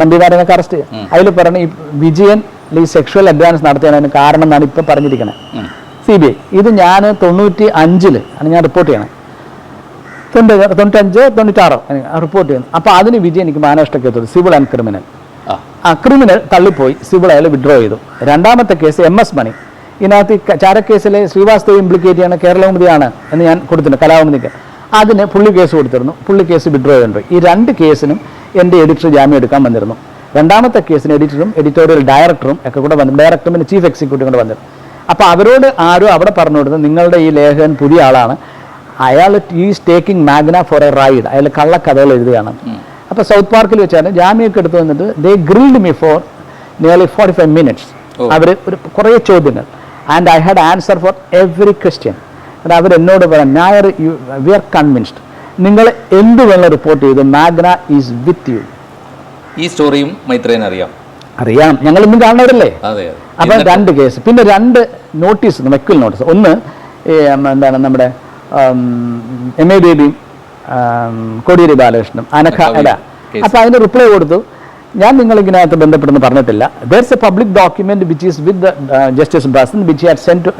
നമ്പിനാരനൊക്കെ arrest ചെയ്യാം അതിൽ പറഞ്ഞ ഈ വിജയൻ ഈ സെക്ഷൽ അഡ്വാൻസ് നടത്തിയതിന് കാരണം എന്നാണ് ഇപ്പം പറഞ്ഞിരിക്കുന്നത് സി ബി ഐ ഇത് ഞാൻ തൊണ്ണൂറ്റി അഞ്ചിൽ ആണ് ഞാൻ റിപ്പോർട്ട് ചെയ്യണേ. തൊണ്ണൂറ്റി തൊണ്ണൂറ്റഞ്ച് തൊണ്ണൂറ്റാറോ റിപ്പോർട്ട് ചെയ്യുന്നു അപ്പോൾ അതിന് വിജയൻ എനിക്ക് മാനനഷ്ടക്കേസ് സിവിൽ ആൻഡ് ക്രിമിനൽ ആ. ക്രിമിനൽ തള്ളിപ്പോയി സിവിൾ അയാൾ വിഡ്രോ ചെയ്തു. രണ്ടാമത്തെ കേസ് എം എസ് മണി ഇതിനകത്ത് ചാരക്കേസിലെ ശ്രീവാസ്തവ് ഇംപ്ലിക്കേറ്റ് ചെയ്യണ കേരളകുമതിയാണ് എന്ന് ഞാൻ കൊടുത്തിട്ടുണ്ട് കലാകുമതിക്ക് അതിന് പുള്ളി കേസ് കൊടുത്തിരുന്നു. പുള്ളി കേസ് വിഡ്രോ ചെയ്തിട്ടുണ്ട്. ഈ രണ്ട് കേസിനും എന്റെ എഡിറ്റർ ജാമ്യം എടുക്കാൻ വന്നിരുന്നു. രണ്ടാമത്തെ കേസിന് എഡിറ്ററും എഡിറ്റോറിയൽ ഡയറക്ടറും ഒക്കെ കൂടെ വന്നു ഡയറക്ടറും പിന്നെ ചീഫ് എക്സിക്യൂട്ടീവും കൂടെ വന്നിരുന്നു. അപ്പോൾ അവരോട് ആരോ അവിടെ പറഞ്ഞു കൊടുത്തത് നിങ്ങളുടെ ഈ ലേഖകൻ പുതിയ ആളാണ്. അയാൾ is taking magna for a ride അയാൾ കള്ളക്കഥകൾ എഴുതുകയാണ്. അപ്പോൾ സൗത്ത് പാർക്കിൽ വെച്ചാണ് ജാമ്യമൊക്കെ എടുത്തു വന്നിട്ട് they grilled me for nearly forty five minutes അവർ ഒരു കുറേ ചോദ്യങ്ങൾ. And I had answer for every question അത് അവർ എന്നോട് പറയാം ഞായർ യു വി ആർ കൺവിൻസ്ഡ് നിങ്ങൾ എന്ത് വേണം റിപ്പോർട്ട് ചെയ്തു മാഗ്ന ഈസ് വിത്ത് യു ഈ സ്റ്റോറിയും മൈത്രേൻ അറിയാം. അറിയാം. ഞങ്ങൾ ഇന്നും കാണുന്നവരല്ലേ? അപ്പൊ രണ്ട് കേസ് പിന്നെ രണ്ട് നോട്ടീസ് വെക്കൽ നോട്ടീസ് ഒന്ന് എന്താണ് നമ്മുടെ എം എ ബേബിയും കോടിയേരി ബാലകൃഷ്ണനും അനഖ അല്ല. അപ്പൊ അതിന് റിപ്ലൈ കൊടുത്തു. ഞാൻ നിങ്ങൾ ഇതിനകത്ത് ബന്ധപ്പെടുന്നു പറഞ്ഞിട്ടില്ല there's a public document which is with justice Basant which her sent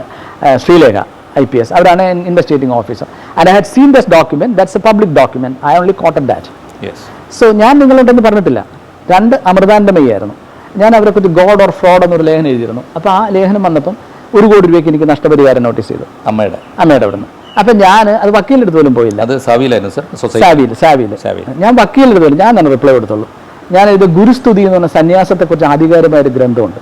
Sreelekha. I P S അവരാണ് investigating officer and I had seen this document that's a public document I only that yes so ഞാൻ നിങ്ങളുണ്ടെന്ന് പറഞ്ഞിട്ടില്ല. രണ്ട് അമൃതാനന്ദമയായിരുന്നു ഞാൻ അവരെ കുറിച്ച് God or fraud എന്നൊരു ലേഖനം എഴുതിയിരുന്നു. അപ്പോൾ ആ ലേഖനം വന്നപ്പം ഒരു കോടി രൂപയ്ക്ക് എനിക്ക് നഷ്ടപരിഹാരം നോട്ടീസ് ചെയ്തു. അമ്മയുടെ. അമ്മയുടെ അവിടുന്ന്. അപ്പം ഞാൻ അത് വക്കീലെടുത്ത് പോലും പോയില്ല. അത് സാവിയിലായിരുന്നു സർ? സാവിയിൽ സാവിയിൽ. ഞാൻ വക്കീലെടുത്ത് പോലും ഞാൻ തന്നെ റിപ്ലൈ കൊടുത്തുള്ളൂ. ഞാൻ ഇത് ഗുരുസ്തുതി എന്ന് പറഞ്ഞ സന്യാസത്തെക്കുറിച്ച് ആധികാരികമായ ഒരു ഗ്രന്ഥമുണ്ട്.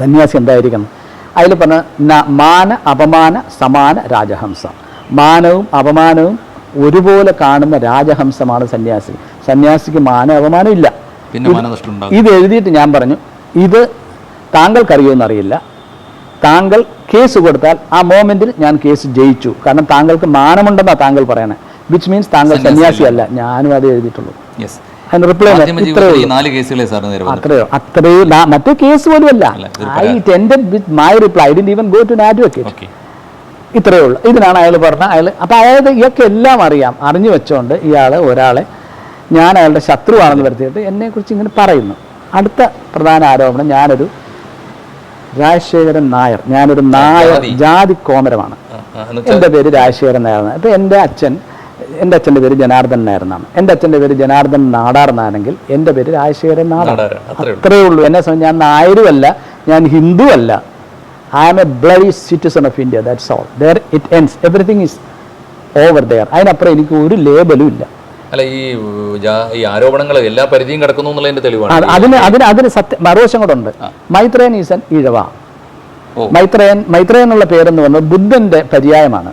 സന്യാസി എന്തായിരിക്കണം? അതിൽ പറഞ്ഞ ന- മാന അപമാന സമാന രാജഹംസ. മാനവും അപമാനവും ഒരുപോലെ കാണുന്ന രാജഹംസമാണ് സന്യാസി. സന്യാസിക്ക് മാന അപമാനം ഇല്ല. ഇത് എഴുതിയിട്ട് ഞാൻ പറഞ്ഞു ഇത് താങ്കൾക്കറിയുമെന്നറിയില്ല. താങ്കൾ കേസ് കൊടുത്താൽ ആ മോമെന്റിൽ ഞാൻ കേസ് ജയിച്ചു. കാരണം താങ്കൾക്ക് മാനമുണ്ടെന്നാണ് താങ്കൾ പറയണേ. വിച്ച് മീൻസ് താങ്കൾ സന്യാസി സന്യാസി അല്ല ഞാനും അത് എഴുതിയിട്ടുള്ളൂ. റിപ്ലൈ നാല് കേസുകളെ. അത്രയോ അത്രയും മറ്റേ കേസ് പോലും അല്ല I. Tended with my reply I didn't even go to advocate ഇത്രയേ ഉള്ളൂ. ഇതിനാണ് അയാൾ പറഞ്ഞത്. അയാൾ അപ്പോൾ അയാൾ ഇയാൾക്ക് എല്ലാം അറിയാം. അറിഞ്ഞു വെച്ചോണ്ട് ഇയാൾ ഒരാളെ ഞാൻ അയാളുടെ ശത്രുവാണെന്ന് വരുത്തിയിട്ട് എന്നെക്കുറിച്ച് ഇങ്ങനെ പറയുന്നു. അടുത്ത പ്രധാന ആരോപണം ഞാനൊരു രാജശേഖരൻ നായർ. ഞാനൊരു നായർ ജാതി. കോമരമാണ്. എന്റെ പേര് രാജശേഖരൻ നായർ അപ്പം എന്റെ അച്ഛൻ എന്റെ അച്ഛന്റെ പേര് ജനാർദ്ദൻ നായർ എന്നാണ് എന്റെ അച്ഛന്റെ പേര് ജനാർദ്ദൻ നാടാർ എന്നാണെങ്കിൽ എന്റെ പേര് രാജശേഖരൻ നാടാർ. അത്രയേ അത്രേ ഉള്ളൂ. എന്നെ സംബന്ധിച്ച് ഞാൻ നായരുമല്ല ഞാൻ ഹിന്ദുവല്ല I am a bloody citizen of India that's all there it ends everything is over there അതിനപ്പുറം എനിക്ക് ഒരു ലേബലും ഇല്ല. അല്ല ഈ ഈ ആരോപണങ്ങൾ എല്ലാ പരിധിയും കിടക്കുന്നു എന്നുള്ളതിന്റെ തെളിവാണ്. അതിന് അതിന് അതിന് സത്യ മറുവശം കൂടെ ഉണ്ട്. മൈത്രേയൻ ഈസൻ ഈഴവ ഓ. മൈത്രേയൻ മൈത്രേയൻ എന്നുള്ള പേരെന്ന് പറഞ്ഞത് ബുദ്ധന്റെ പര്യായമാണ്.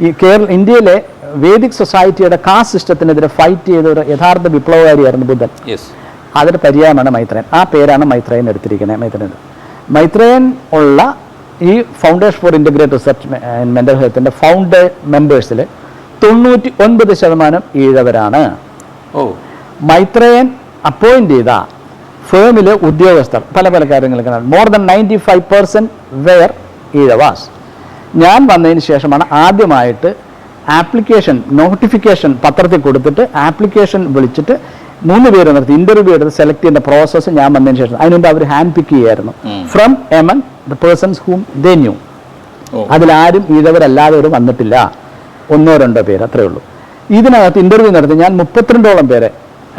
ഈ കേരള ഇന്ത്യയിലെ വേദിക് സൊസൈറ്റിയുടെ കാസ്റ്റ് സിസ്റ്റത്തിനെതിരെ ഫൈറ്റ് ചെയ്ത ഒരു യഥാർത്ഥ വിപ്ലവകാരിയായിരുന്നു ബുദ്ധൻ. യെസ് അതിന്റെ പര്യായമാണ് മൈത്രേൻ ആ പേരാണ് മൈത്രേൻ എടുത്തിരിക്കുന്നത് മൈത്രേൻ മൈത്രേൻ ഉള്ള ഈ foundation for integrate research mental ഹെൽത്തിന്റെ ഫൗണ്ട് മെമ്പേഴ്സിൽ തൊണ്ണൂറ്റി ഒൻപത് ശതമാനം ഈഴവരാണ്. ഓ. മൈത്രേയൻ അപ്പോയിന്റ് ചെയ്ത ഫേമിലെ ഉദ്യോഗസ്ഥർ പല പല കാര്യങ്ങളൊക്കെ more than ninety five percent were Ezhavas. ഞാൻ വന്നതിന് ശേഷമാണ് ആദ്യമായിട്ട് ആപ്ലിക്കേഷൻ നോട്ടിഫിക്കേഷൻ പത്രത്തിൽ കൊടുത്തിട്ട് ആപ്ലിക്കേഷൻ വിളിച്ചിട്ട് മൂന്ന് പേര് നിർത്തി ഇന്റർവ്യൂ എടുത്ത് സെലക്ട് ചെയ്യുന്ന പ്രോസസ്സ് ഞാൻ വന്നതിന് ശേഷം അതിനുമുമ്പ് അവർ ഹാൻഡ് പിക്ക് ചെയ്യായിരുന്നു. From among the persons whom they knew അതിലാരും അതിലാരും ഒരു വന്നിട്ടില്ല. ഒന്നോ രണ്ടോ പേര് അത്രേ ഉള്ളൂ. ഇതിനകത്ത് ഇന്റർവ്യൂ നടത്തി ഞാൻ മുപ്പത്തിരണ്ടോളം പേരെ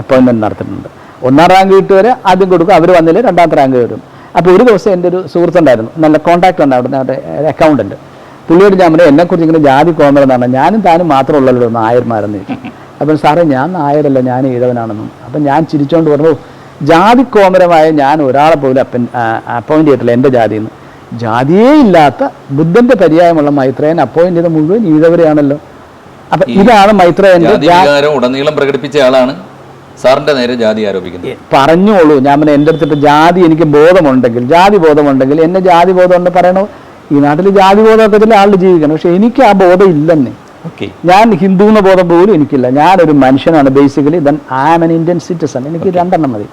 അപ്പോയിൻമെന്റ് നടത്തിയിട്ടുണ്ട്. ഒന്നാം റാങ്ക് കിട്ടുവരെ ആദ്യം കൊടുക്കും അവർ വന്നില്ല രണ്ടാമത്തെ റാങ്ക് വരും. അപ്പോൾ ഒരു ദിവസം എന്റെ ഒരു സുഹൃത്തുണ്ടായിരുന്നു നല്ല കോൺടാക്ട് ഉണ്ട് അവിടെ അവിടെ അക്കൗണ്ടന്റ് പുള്ളിയോട് ഞാൻ പറഞ്ഞു എന്നെക്കുറിച്ച് ഇങ്ങനെ ജാതി കോമരെന്നാണ് ഞാനും താനും മാത്രമേ ഉള്ളല്ലോ നായർമാരെന്ന്. അപ്പം സാറേ ഞാൻ നായരല്ല ഞാൻ ഈഴവനാണെന്നും. അപ്പം ഞാൻ ചിരിച്ചുകൊണ്ട് പറഞ്ഞു ജാതി കോമരമായ ഞാൻ ഒരാളെ പോലും അപ്പൻ അപ്പോയിന്റ് ചെയ്തിട്ടില്ല എന്റെ ജാതിയിൽ നിന്ന് ജാതിയേ ഇല്ലാത്ത ബുദ്ധന്റെ പര്യായമുള്ള മൈത്രേയൻ അപ്പോയിന്റ് ചെയ്ത മുഴുവൻ ഈഴവരെയാണല്ലോ. അപ്പൊ ഇതാണ് മൈത്രേയന്റെ വികാരം ഉടനീളം പ്രകടിപ്പിച്ച ആളാണ് സാറിന്റെ നേരെ ജാതി ആരോപിക്കുന്നത്. പറഞ്ഞോളൂ. ഞാൻ എന്റെ അടുത്ത് ഇപ്പൊ ജാതി എനിക്ക് ബോധമുണ്ടെങ്കിൽ ജാതി ബോധമുണ്ടെങ്കിൽ എന്നെ ജാതി ബോധം ഉണ്ട് പറയണോ? ഈ നാട്ടിൽ ജാതി ബോധത്തിൽ ആൾ ജീവിക്കണം. പക്ഷെ എനിക്ക് ആ ബോധം ഇല്ലെന്നേ. ഓക്കെ ഞാൻ ഹിന്ദു എന്ന ബോധം പോലും എനിക്കില്ല. ഞാനൊരു മനുഷ്യനാണ് basically then I am an Indian citizen എനിക്ക് രണ്ടെണ്ണം മതി.